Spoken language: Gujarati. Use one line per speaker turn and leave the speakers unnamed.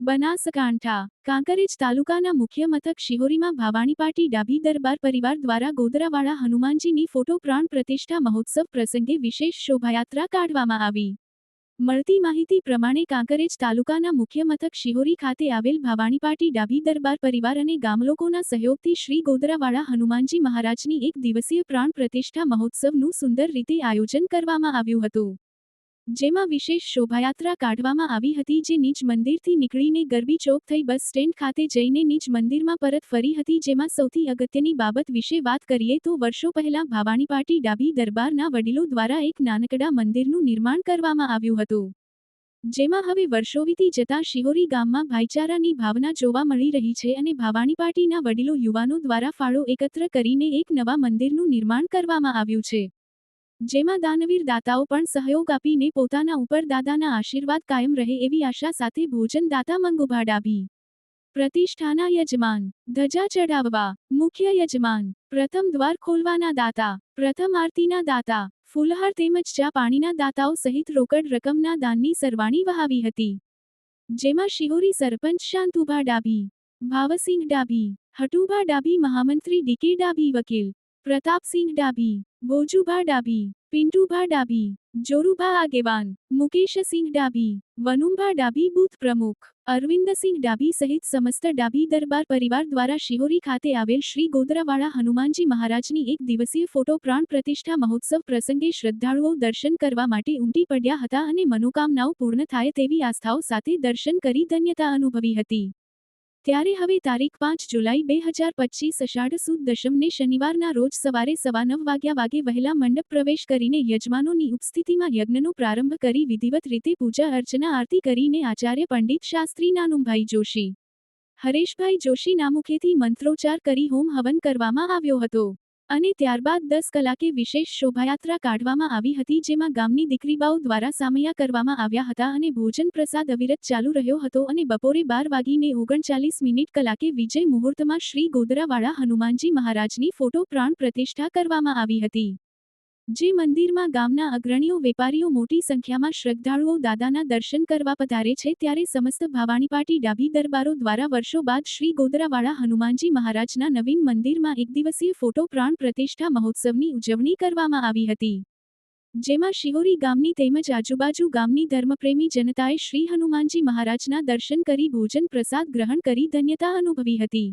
બનાસકાંઠા, કાંકરેજ તાલુકાના મુખ્ય મથક શિહોરીમાં ભાવાણી પાટી ડાભી દરબાર પરિવાર દ્વારા ગોદરાવાળા હનુમાનજીની ફોટો પ્રાણ પ્રતિષ્ઠા મહોત્સવ પ્રસંગે વિશેષ શોભાયાત્રા કાઢવામાં આવી. મળતી માહિતી પ્રમાણે કાંકરેજ તાલુકાના મુખ્ય મથક શિહોરી ખાતે આવેલ ભાવાણી પાટી ડાભી દરબાર પરિવાર અને ગામલોકોના સહયોગથી શ્રી ગોદરાવાળા હનુમાનજી મહારાજની એક દિવસીય પ્રાણ પ્રતિષ્ઠા મહોત્સવનું સુંદર રીતે આયોજન કરવામાં આવ્યું હતું. જેમાં વિશેષ શોભાયાત્રા કાઢવામાં આવી હતી જે નીચ મંદિરથી નીકળીને ગરબી ચોક થઈ બસ સ્ટેન્ડ ખાતે જઈને નીચ મંદિરમાં પરત ફરી હતી. જેમાં સૌથી અગત્યની બાબત વિશે વાત કરીએ તો વર્ષો પહેલા ભાવાણીપાટી ડાભી દરબારના વડીલો દ્વારા એક નાનકડા મંદિરનું નિર્માણ કરવામાં આવ્યું હતું. જેમાં હવે વર્ષો વીતી જતા શિહોરી ગામમાં ભાઈચારાની ભાવના જોવા મળી રહી છે અને ભાવાણીપાટીના વડીલો યુવાનો દ્વારા ફાળો એકત્ર કરીને એક નવા મંદિરનું નિર્માણ કરવામાં આવ્યું છે. જેમાં દાનવીર દાતાઓ પણ સહયોગ આપીને પોતાના ઉપર દાદાના આશીર્વાદ કાયમ રહે એવી આશા સાથે ભોજન દાતા મંગુભા ડાભી. પ્રતિષ્ઠાના યજમાન, ધજા ચઢાવવા, મુખ્ય યજમાન, પ્રથમ દ્વાર ખોલવાના દાતા, પ્રથમ આરતીના દાતા, ફૂલહાર તેમજ ચા પાણીના દાતાઓ સહિત રોકડ રકમના દાનની સરવાણી વહાવી હતી. જેમાં શિહોરી સરપંચ શાંતુભા ડાભી, ભાવસિંહ ડાભી, હટુભા ડાભી, મહામંત્રી ડીકે ડાભી વકીલ પ્રતાપસિંહ ડાભી, બોજુભા ડાભી, પિન્ટુભા ડાભી, જોરુભા આગેવાન, મુકેશસિંહ ડાભી, વનુભા ડાભી બૂથ પ્રમુખ, અરવિંદસિંહ ડાભી સહિત સમસ્ત ડાભી દરબાર પરિવાર દ્વારા શિહોરી ખાતે આવેલ શ્રી ગોદરાવાળા હનુમાનજી મહારાજની એક દિવસીય ફોટો પ્રાણ પ્રતિષ્ઠા મહોત્સવ પ્રસંગે શ્રદ્ધાળુઓ દર્શન કરવા માટે ઉમટી પડ્યા હતા અને મનોકામનાઓ પૂર્ણ થાય તેવી આસ્થાઓ સાથે દર્શન કરી ધન્યતા અનુભવી હતી. ત્યારે હવે તારીખ પાંચ જુલાઈ બે હજાર પચીસ અષાઢ સુદ દશમને શનિવારના રોજ સવારે સવા નવ વાગ્યા વાગે વહેલા મંડપ પ્રવેશ કરીને યજમાનોની ઉપસ્થિતિમાં યજ્ઞનો પ્રારંભ કરી વિધિવત રીતે પૂજા અર્ચના આરતી કરીને આચાર્ય પંડિત શાસ્ત્રી નાનુભાઈ જોશી. હરેશભાઈ જોશી નામુખેથી મંત્રોચ્ચાર કરી હોમ હવન કરવામાં આવ્યો હતો. અને ત્યારબાદ દસ કલાકે વિશેષ શોભાયાત્રા કાઢવામાં આવી હતી જેમાં ગામની દીકરીબાઓ દ્વારા સામૈયા કરવામાં આવ્યા હતા અને ભોજન પ્રસાદ અવિરત ચાલુ રહ્યો હતો અને બપોરે બાર વાગીને ઓગણચાલીસ મિનિટ કલાકે વિજય મુહૂર્તમાં શ્રી ગોદરાવાળા હનુમાનજી મહારાજની ફોટો પ્રાણ પ્રતિષ્ઠા કરવામાં આવી હતી. જે મંદિરમાં ગામના અગ્રણીઓ, વેપારીઓ, મોટી સંખ્યામાં શ્રદ્ધાળુઓ દાદાના દર્શન કરવા પધારે છે ત્યારે સમસ્ત ભાવાણીપાટી ડાભી દરબારો દ્વારા વર્ષો બાદ શ્રી ગોદરાવાળા હનુમાનજી મહારાજના નવીન મંદિરમાં એક દિવસીય ફોટો પ્રાણ પ્રતિષ્ઠા મહોત્સવની ઉજવણી કરવામાં આવી હતી. જેમાં શિહોરી ગામની તેમજ આજુબાજુ ગામની ધર્મપ્રેમી જનતાએ શ્રી હનુમાનજી મહારાજના દર્શન કરી ભોજન પ્રસાદ ગ્રહણ કરી ધન્યતા અનુભવી હતી.